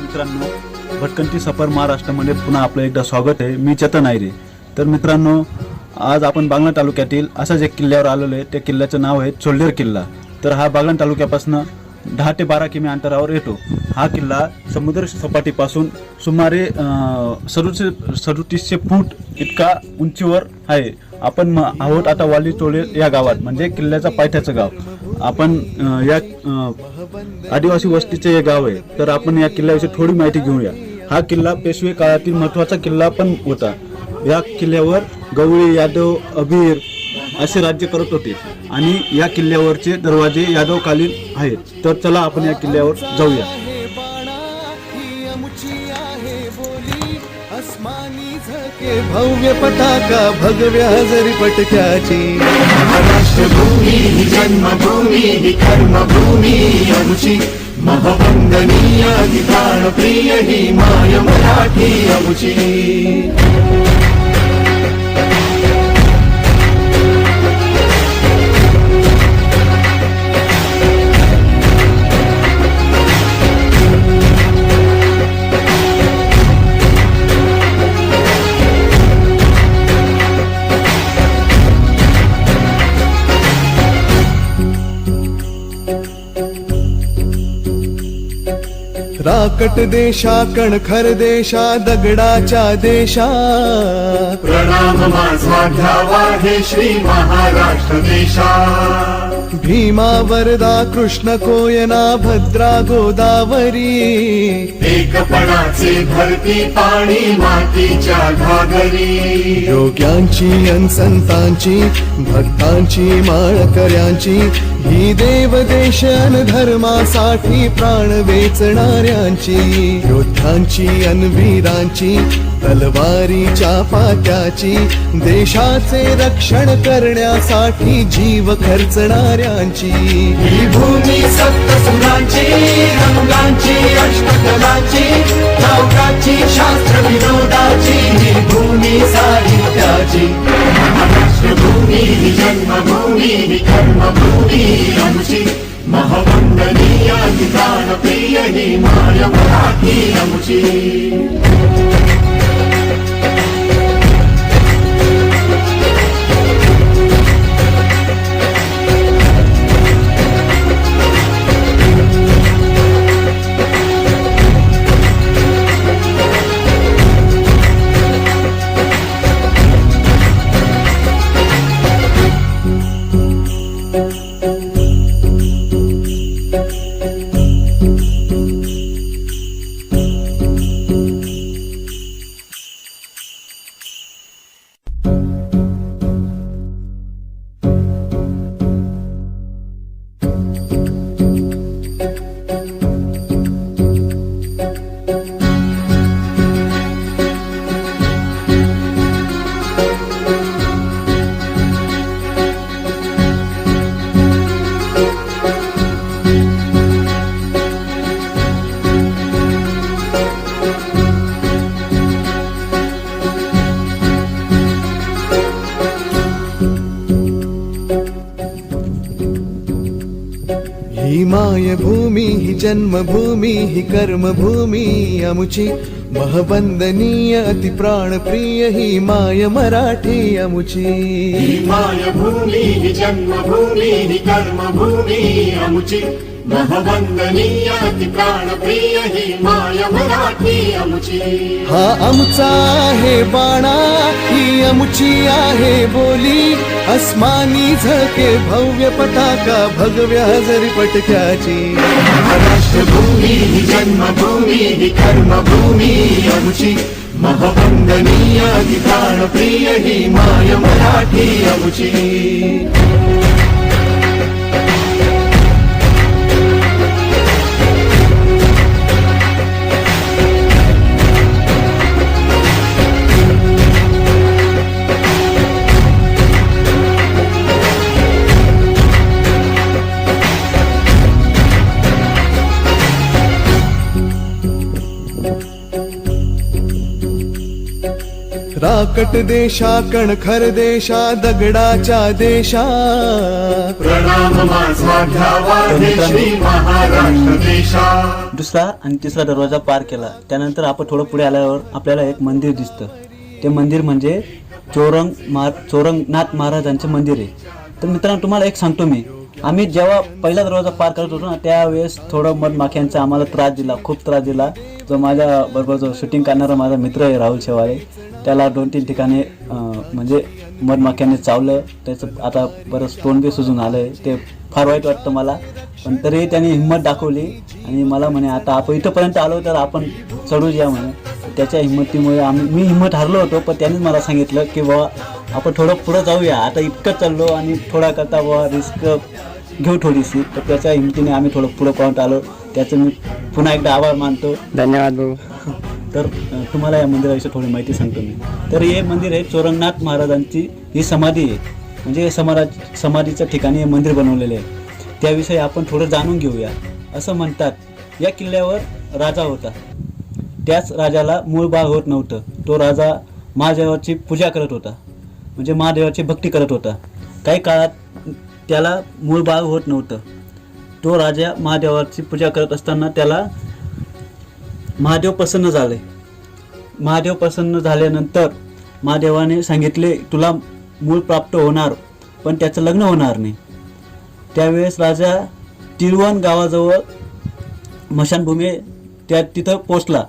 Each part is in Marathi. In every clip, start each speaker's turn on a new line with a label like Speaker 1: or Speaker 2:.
Speaker 1: मित्रांनो भटकंती सफर महाराष्ट्रामध्ये पुन्हा आपलं एकदा स्वागत आहे. मी चेतन आयरे. तर मित्रांनो आज आपण बागलाण तालुक्यातील असाच एक किल्ल्यावर आलेलो आहे. त्या किल्ल्याचं नाव आहे चोल्डेर किल्ला. तर हा बागलाण तालुक्यापासून दहा ते बारा किमी अंतरावर येतो. हा किल्ला समुद्र सपाटीपासून सुमारे सदुतीस सदुतीसशे फूट इतका उंचीवर आहे. आपण म- आहोत आता वाली चोळे या गावात म्हणजे किल्ल्याचा पायथ्याचं गाव. आपण या आदिवासी वस्तीचे हे गाव आहे. तर आपण या किल्ल्याविषयी थोडी माहिती घेऊया. हा किल्ला पेशवे काळातील महत्त्वाचा किल्ला पण होता. या किल्ल्यावर गवळी यादव अबीर असे राज्य करत होते. आणि या किल्ल्यावरचे दरवाजे यादवकालीन आहेत. तर चला आपण या किल्ल्यावर जाऊया.
Speaker 2: भव्य पताका भगव्या हजरी पटक्याची
Speaker 3: महाराष्ट्रभूमी ही जन्मभूमी ही कर्मभूमी अमुची महवंदनीय ही प्राणप्रिय ही माय मराठी अमुची
Speaker 2: राकट देशा कणखर देशा दगडाच्या देशा.
Speaker 3: प्रणाम माझा घ्यावा हे श्री महाराष्ट्र देशा.
Speaker 2: भीमा वरदा कृष्ण कोयना भद्रा गोदावरी.
Speaker 3: एकपणाचे भरती पाणी मातीच्या घागरी.
Speaker 2: योग्यांची अन संतांची भक्तांची माळकऱ्यांची ही देवदेश अन धर्मासाठी प्राण वेचणाऱ्यांची. योद्ध्यांची अन वीरांची तलवारीच्या पात्याची देशाचे रक्षण करण्यासाठी जीव खर्चणाऱ्यांची.
Speaker 3: ही भूमी सप्तसुरांची रंगांची अष्टकलांची चौकाची शास्त्र विनोदाची ही भूमी साहित्याची. राष्ट्रभूमी ही जन्मभूमी ही कर्मभूमी आमची. महवंदनीय ही दानप्रिय ही माय मराठी आमची.
Speaker 2: माय भूमिः जन्मभूमिः कर्मभूमिः अमुचि। महवन्दनीय अतिप्राणप्रिय हि माय मराठी अमुचि।
Speaker 3: माय भूमिः जन्मभूमिः कर्मभूमि अमुचि। प्राणप्रिय ही माय मराठी आमची
Speaker 2: हा आमचा आहे बाणा ही अमुची आहे बोली। अस्मानी झके भव्य पताका भगव्या जरी पटक्याची।
Speaker 3: महाराष्ट्रभूमी ही जन्मभूमी ही कर्मभूमी आमची महवंदनीय ती प्राणप्रिय ही माय मराठी आमची
Speaker 2: राकट देशा कणखर देशा दगडाच्या देशा.
Speaker 3: प्रणाम माझा घ्यावा हे श्री महाराष्ट्र देशा.
Speaker 1: दुसरा आणि तिसरा दरवाजा पार केला. त्यानंतर आपण थोडं पुढे आल्यावर आपल्याला एक मंदिर दिसतं. ते मंदिर म्हणजे चोरंग मा चोरंगनाथ महाराजांचं मंदिर आहे. तर मित्रांनो तुम्हाला एक सांगतो मी. आम्ही जेव्हा पहिला दरवाजा पार करत होतो ना त्यावेळेस थोडं मधमाख्यांचा आम्हाला त्रास दिला खूप त्रास दिला. जो माझ्या बरोबर जो शूटिंग करणारा माझा मित्र आहे राहुल शेवाळे त्याला दोन तीन ठिकाणी म्हणजे मधमाख्याने चावलं. त्याचं आता बरंच तोंड बी सुजून आलं आहे ते फार वाईट वाटतं मला पण तरीही त्यांनी हिंमत दाखवली. आणि मला म्हणे आता आपण इथंपर्यंत आलो तर आपण चढू या म्हणे. त्याच्या हिंमतीमुळे आम्ही मी हिंमत हारलो होतो पण त्यांनीच मला सांगितलं की बाबा आपण थोडं पुढं जाऊया. आता इतकं चाललो आणि थोडा करता बाबा रिस्क घेऊ थोडीशी. तर त्याच्या हिमतीने आम्ही थोडं पुढं पर्यंत आलो. त्याचं मी पुन्हा एकदा आभार मानतो.
Speaker 4: धन्यवाद भाऊ.
Speaker 1: तर तुम्हाला या मंदिराविषयी थोडी माहिती सांगतो मी. तर हे मंदिर आहे चोरंगनाथ महाराजांची ही समाधी आहे. म्हणजे समाराज समाधीच्या ठिकाणी हे मंदिर बनवलेले आहे. त्याविषयी आपण थोडं जाणून घेऊया. असं म्हणतात या किल्ल्यावर राजा होता. त्याच राजाला मूळ बाळ होत नव्हतं. तो राजा महादेवाची पूजा करत होता. म्हणजे महादेवाची भक्ती करत होता. काही काळात त्याला मूळ बाळ होत नव्हतं. तो राजा महादेवाची पूजा करत असताना त्याला महादेव प्रसन्न झाले. महादेव प्रसन्न झाल्यानंतर महादेवाने सांगितले तुला मूळ प्राप्त होणार पण त्याचं लग्न होणार नाही. त्यावेळेस राजा तिरुवन गावाजवळ मशानभूमी त्या तिथं पोचला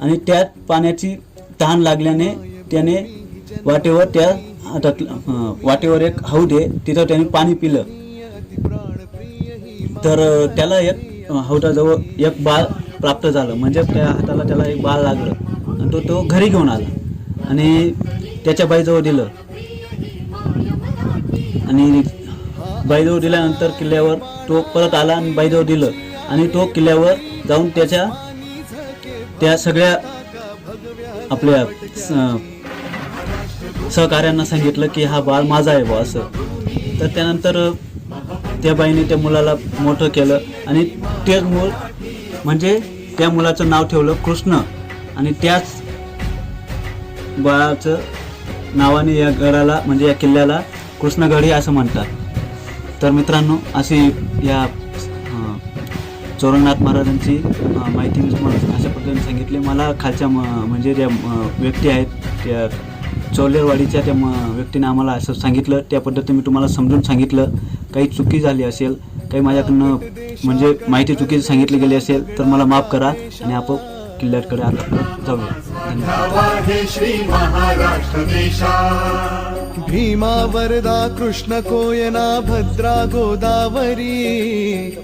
Speaker 1: आणि त्यात पाण्याची तहान लागल्याने त्याने वाटेवर त्या हातात वाटेवर एक हौद आहे तिथं त्याने पाणी पिलं. तर त्याला एक हौदाजवळ एक बाळ प्राप्त झालं. म्हणजे त्या हाताला त्याला एक बाळ लागलं. आणि तो तो घरी घेऊन आला. आणि त्याच्या बाईजवळ दिलं. आणि बाईजवळ दिल्यानंतर किल्ल्यावर तो परत आला आणि बाईजवळ दिलं. आणि तो किल्ल्यावर जाऊन त्याच्या त्या सगळ्या आपल्या स- सांगितलं की हा बाळ माझा आहे बा असं. तर त्यानंतर त्या बाईने त्या मुलाला मोठं केलं आणि तेच मूल म्हणजे त्या मुलाचं नाव ठेवलं कृष्ण. आणि त्याच बाळाचं नावाने या गडाला म्हणजे या किल्ल्याला कृष्णगढी असं म्हणतात. तर मित्रांनो अशी या चोरंगनाथ महाराजांची माहिती मी तुम्हाला अशा पद्धतीने सांगितली. मला खालच्या म म्हणजे ज्या व्यक्ती आहेत त्या चौलेरवाडीच्या त्या म व्यक्तीने आम्हाला असं सांगितलं. त्या पद्धतीने मी तुम्हाला समजून सांगितलं. काही चुकी झाली असेल काही माझ्याकडनं म्हणजे माहिती चुकीची सांगितली गेली असेल तर मला माफ करा आणि आपण किल्ल्याकडे आता परत जाऊया.
Speaker 3: हे श्री महाराष्ट्र देशा
Speaker 2: भीमा वरदा कृष्ण कोयना भद्रा गोदावरी.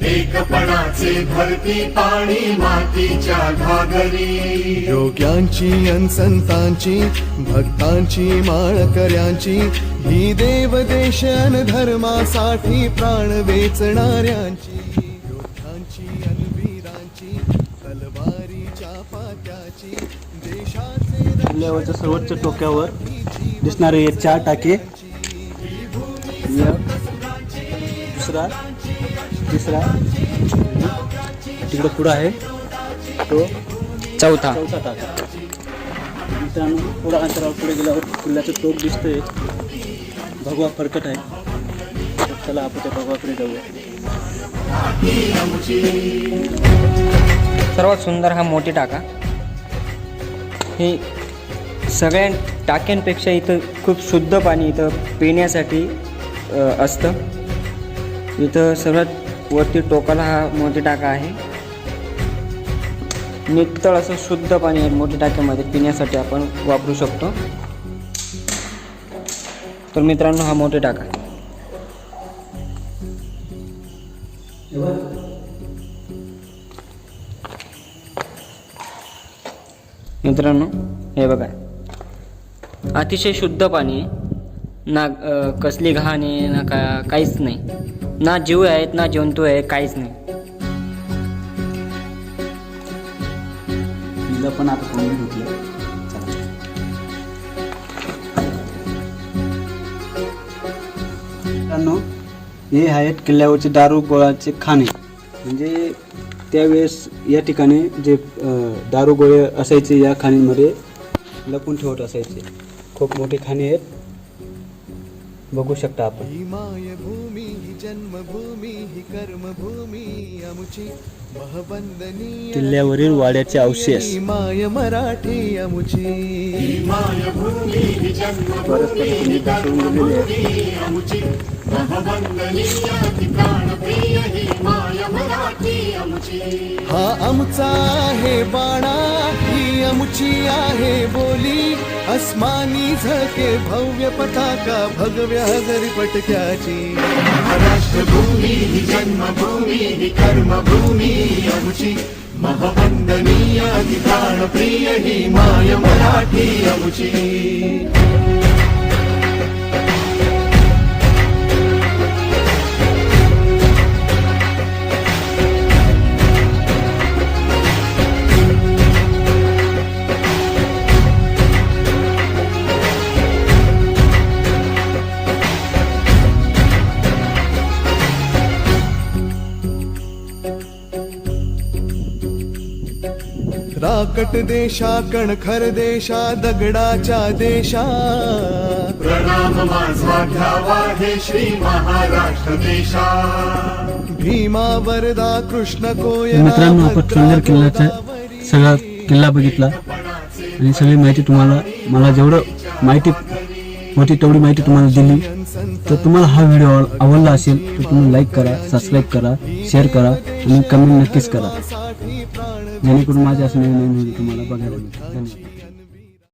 Speaker 3: एकपणाचे भरती पाणी मातीच्या घागरी.
Speaker 2: योग्यांची अन संतांची भक्तांची माळकऱ्यांची ही देवदेश अन धर्मासाठी प्राण वेचणाऱ्यांची.
Speaker 1: किल्ल्यावरच्या सर्वोच्च टोक्यावर दिसणारे हे चार टाके. दुसरा तिसरा तिकडं पुढं आहे तो
Speaker 4: चौथा.
Speaker 1: चौथा टाका. मित्रांनो थोडा अंतरावर पुढे गेल्यावर किल्ल्याचं टोक दिसतंय. भगवा फरकट आहे. चला आपण त्या भगवाकडे जाऊया.
Speaker 4: सर्वात सुंदर हा मोठी टाका. हे सगळ्या टाक्यांपेक्षा इथं खूप शुद्ध पाणी इथं पिण्यासाठी असतं. इथं सर्वात वरती टोकाला हा मोठी टाका आहे. नितळ असं शुद्ध पाणी आहे मोठ्या टाक्यामध्ये पिण्यासाठी आपण वापरू शकतो. तर मित्रांनो हा मोठे टाका. आहे मित्रांनो हे बघा. अतिशय शुद्ध पाणी ना कसली घाण आहे ना का काहीच नाही. ना जीव आहेत ना जंतू आहे काहीच नाही.
Speaker 1: पण आता कोणी धुतलं मित्रांनो हे आहेत किल्ल्यावरचे दारू गोळाचे खाणे. म्हणजे त्यावेळेस या ठिकाणी जे अं, दारू गोळे असायचे या खाणींमध्ये लपून ठेवत असायचे. खूप मोठी खाणी आहेत. बघू शकता आपण.
Speaker 2: मायभूमी ही जन्मभूमी ही कर्मभूमी अमुची महबंदनीय
Speaker 1: किल्ल्यावरील वाड्याचे अवशेष.
Speaker 2: ही माय मराठी अमुची
Speaker 3: मायभूमी ही ही ही माय मराठी
Speaker 2: हा आमचा आहे बाणा ही अमुची आहे बोली. अस्मानी झके भव्य पताका भगव्या हजरी पटक्याची.
Speaker 3: महाराष्ट्र भूमी ही जन्मभूमी ही कर्मभूमी अमुची महवंदनीय ठिकाण प्रिय ही माय मराठी अमुची
Speaker 2: राकट देशा कणखर देशा दगडाच्या देशा.
Speaker 3: प्रणाम माझा घ्यावा हे श्री महाराष्ट्र देशा.
Speaker 2: भीमा वरदा कृष्ण कोय
Speaker 1: मित्रांनो आपण चुंदर किल्ल्याचा सगळा किल्ला बघितला. आणि सगळी माहिती तुम्हाला मला जेवढं माहिती होती तेवढी माहिती तुम्हाला दिली. तर तुम्हाला हा व्हिडिओ आवडला असेल तर तुम्ही लाईक करा सबस्क्राईब करा शेअर करा आणि कमेंट नक्कीच करा. जेणेकरून माझ्या असं नवीन तुम्हाला बघायला मिळतील. धन्यवाद.